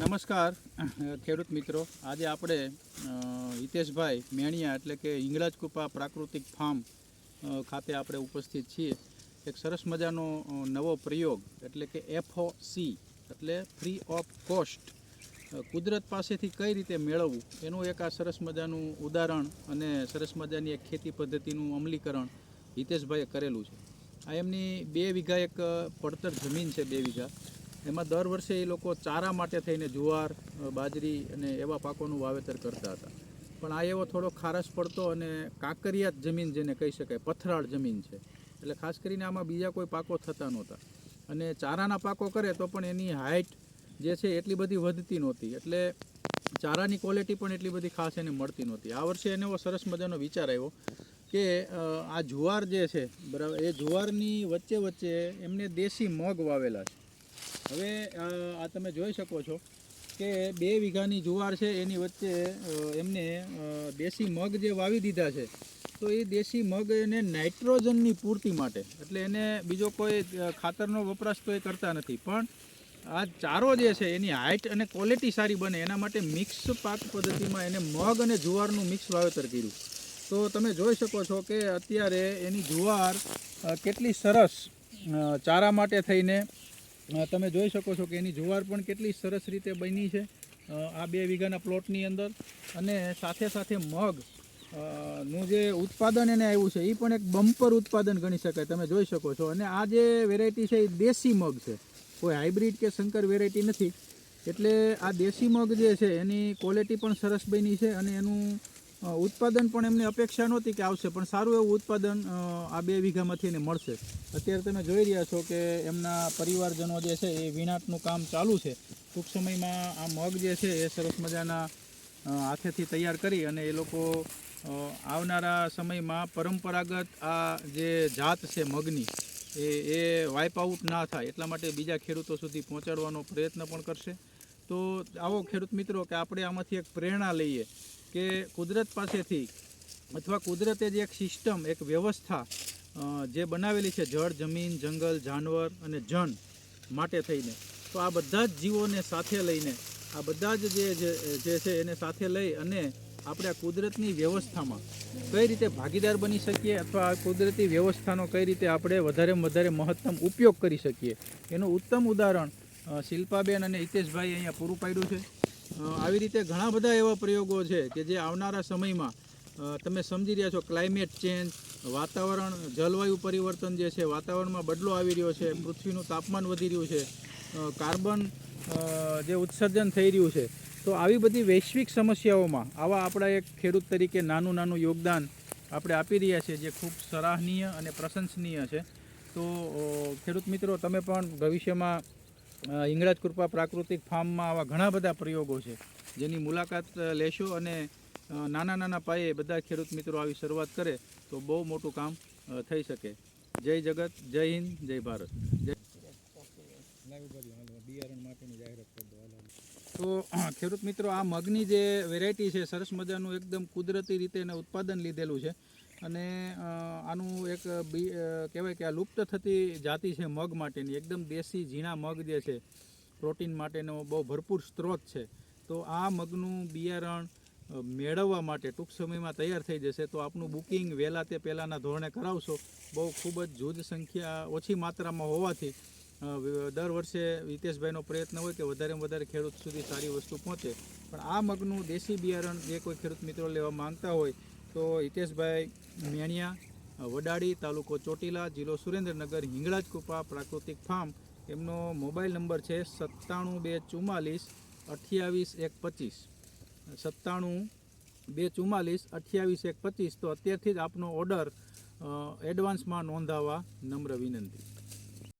નમસ્કાર ખેડૂત મિત્રો. આજે આપણે હિતેશભાઈ મેણિયા એટલે કે કૃપા પ્રાકૃતિક ફાર્મ ખાતે આપણે ઉપસ્થિત છીએ. એક સરસ મજાનો નવો પ્રયોગ એટલે કે એફઓસી એટલે ફ્રી ઓફ કોસ્ટ કુદરત પાસેથી કઈ રીતે મેળવવું? એનું એક આ સરસ મજાનું ઉદાહરણ અને સરસ મજાની એક ખેતી પદ્ધતિનું અમલીકરણ હિતેશભાઈએ કરેલું છે. આ એમની બે વીઘા એક પડતર જમીન છે, બે વીઘા. એમાં દર વર્ષે એ લોકો ચારા માટે થઈને જુવાર બાજરી અને એવા પાકોનું વાવેતર કરતા હતા. પણ આ એવો થોડો ખારસ પડતો અને કાંકરિયાત જમીન જેને કહી શકાય, પથરાળ જમીન છે. એટલે ખાસ કરીને આમાં બીજા કોઈ પાકો થતા નહોતા. અને ચારાના પાકો કરે તો પણ એની હાઇટ જે છે એટલી બધી વધતી નહોતી. એટલે ચારાની ક્વોલિટી પણ એટલી બધી ખાસ એને મળતી નહોતી. આ વર્ષે એને એવો સરસ મજાનો વિચાર આવ્યો કે આ જુવાર જે છે, બરાબર, એ જુવારની વચ્ચે વચ્ચે એમને દેશી મગ વાવેલા છે. હવે આ તમે જોઈ શકો છો કે બે વીઘાની જુવાર છે, એની વચ્ચે એમને દેશી મગ જે વાવી દીધા છે, તો એ દેશી મગ એને નાઇટ્રોજનની પૂર્તિ માટે, એટલે એને બીજો કોઈ ખાતરનો વપરાશ તો એ કરતા નથી. પણ આ ચારો જે છે, એની હાઇટ અને ક્વોલિટી સારી બને, એના માટે મિક્સ પાક પદ્ધતિમાં એને મગ અને જુવારનું મિક્સ વાવેતર કર્યું. તો તમે જોઈ શકો છો કે અત્યારે એની જુવાર કેટલી સરસ ચારા માટે થઈને તમે જોઈ શકો છો કે એની જુવાર પણ કેટલી સરસ રીતે બની છે. આ બે વીઘાના પ્લોટની અંદર. અને સાથે સાથે મગનું જે ઉત્પાદન એને આવ્યું છે એ પણ એક બમ્પર ઉત્પાદન ગણી શકાય, તમે જોઈ શકો છો. અને આ જે વેરાયટી છે એ દેશી મગ છે. કોઈ હાઇબ્રિડ કે શંકર વેરાયટી નથી. એટલે આ દેશી મગ જે છે, એની ક્વોલિટી પણ સરસ બની છે અને એનું ઉત્પાદન પણ એમને અપેક્ષા નહોતી કે આવશે, પણ સારું એવું ઉત્પાદન આ બે વીઘામાંથી એને મળશે. અત્યારે તમે જોઈ રહ્યા છો કે એમના પરિવારજનો જે છે એ વીણાટનું કામ ચાલુ છે. ટૂંક સમયમાં આ મગ જે છે એ સરસ મજાના હાથેથી તૈયાર કરી અને એ લોકો આવનારા સમયમાં પરંપરાગત આ જે જાત છે મગની, એ એ વાઇપ ના થાય, એટલા માટે બીજા ખેડૂતો સુધી પહોંચાડવાનો પ્રયત્ન પણ કરશે. તો આવો ખેડૂત મિત્રો કે આપણે આમાંથી એક પ્રેરણા લઈએ કે કુદરત પાસેથી અથવા કુદરતે જે એક સિસ્ટમ, એક વ્યવસ્થા જે બનાવેલી છે જળ, જમીન, જંગલ, જાનવર અને જન માટે થઈને, તો આ બધા જ જીવોને સાથે લઈને, આ બધા જ જે છે એને સાથે લઈ અને આપણે આ કુદરતની વ્યવસ્થામાં કઈ રીતે ભાગીદાર બની શકીએ અથવા આ કુદરતી વ્યવસ્થાનો કઈ રીતે આપણે વધારેમાં વધારે મહત્તમ ઉપયોગ કરી શકીએ. એનું ઉત્તમ ઉદાહરણ શિલ્પાબેન અને હિતેશભાઈ અહીંયા પૂરું પાડ્યું છે. આવી રીતે ઘણા બધા એવા પ્રયોગો છે કે જે આવનારા સમયમાં તમે સમજી રહ્યા છો ક્લાઇમેટ ચેન્જ વાતાવરણ, જલવાયુ પરિવર્તન જે છે, વાતાવરણમાં બદલો આવી રહ્યો છે, પૃથ્વીનું તાપમાન વધી રહ્યું છે કાર્બન જે ઉત્સર્જન થઈ રહ્યું છે. તો આવી બધી વૈશ્વિક સમસ્યાઓમાં આવા આપણા એક ખેડૂત તરીકે નાનું નાનું યોગદાન આપણે આપી રહ્યા છીએ, જે ખૂબ સરાહનીય અને પ્રશંસનીય છે. તો ખેડૂત મિત્રો, તમે પણ ભવિષ્યમાં હિંગળાજ કૃપા પ્રાકૃતિક ફાર્મમાં આવા ઘણા બધા પ્રયોગો છે. જેની મુલાકાત લેશો અને નાના નાના પાયે બધા ખેડૂત મિત્રો આવી શરૂઆત કરે તો બહુ મોટું કામ થઈ શકે. જય જગત, જય હિન્દ, જય ભારત. તો ખેડૂત મિત્રો, આ મગની જે વેરાયટી છે, સરસ મજાનું, એકદમ કુદરતી રીતે એને ઉત્પાદન લીધેલું છે. અને આનું એક બી કહેવાય કે આ લુપ્ત થતી જાતિ છે મગ માટેની, એકદમ દેશી ઝીણા મગ જે છે, પ્રોટીન માટેનો બહુ ભરપૂર સ્ત્રોત છે. તો આ મગનું બિયારણ મેળવવા માટે ટૂંક સમયમાં તૈયાર થઈ જશે. તો આપનું બુકિંગ વહેલા તે પહેલાંના ધોરણે કરાવશો. બહુ ખૂબ જ જૂજ સંખ્યા, ઓછી માત્રામાં હોવાથી દર વર્ષે હિતેશભાઈનો પ્રયત્ન હોય કે વધારેમાં વધારે ખેડૂત સુધી સારી વસ્તુ પહોંચે. પણ આ મગનું દેશી બિયારણ જે કોઈ ખેડૂત મિત્રો લેવા માંગતા હોય તો હિતેશભાઈ મેણિયા વડાડી તાલુકો ચોટીલા, જિલ્લો સુરેન્દ્રનગર, હિંગળાજ કૃપા પ્રાકૃતિક ફાર્મ. એમનો મોબાઈલ નંબર છે સત્તાણું બે ચુમ્માલીસ અઠ્યાવીસ એક પચીસ. સત્તાણું બે ચુમ્માલીસ અઠ્યાવીસ એક પચીસ. તો અત્યારથી જ આપનો ઓર્ડર એડવાન્સમાં નોંધાવવા નમ્ર વિનંતી.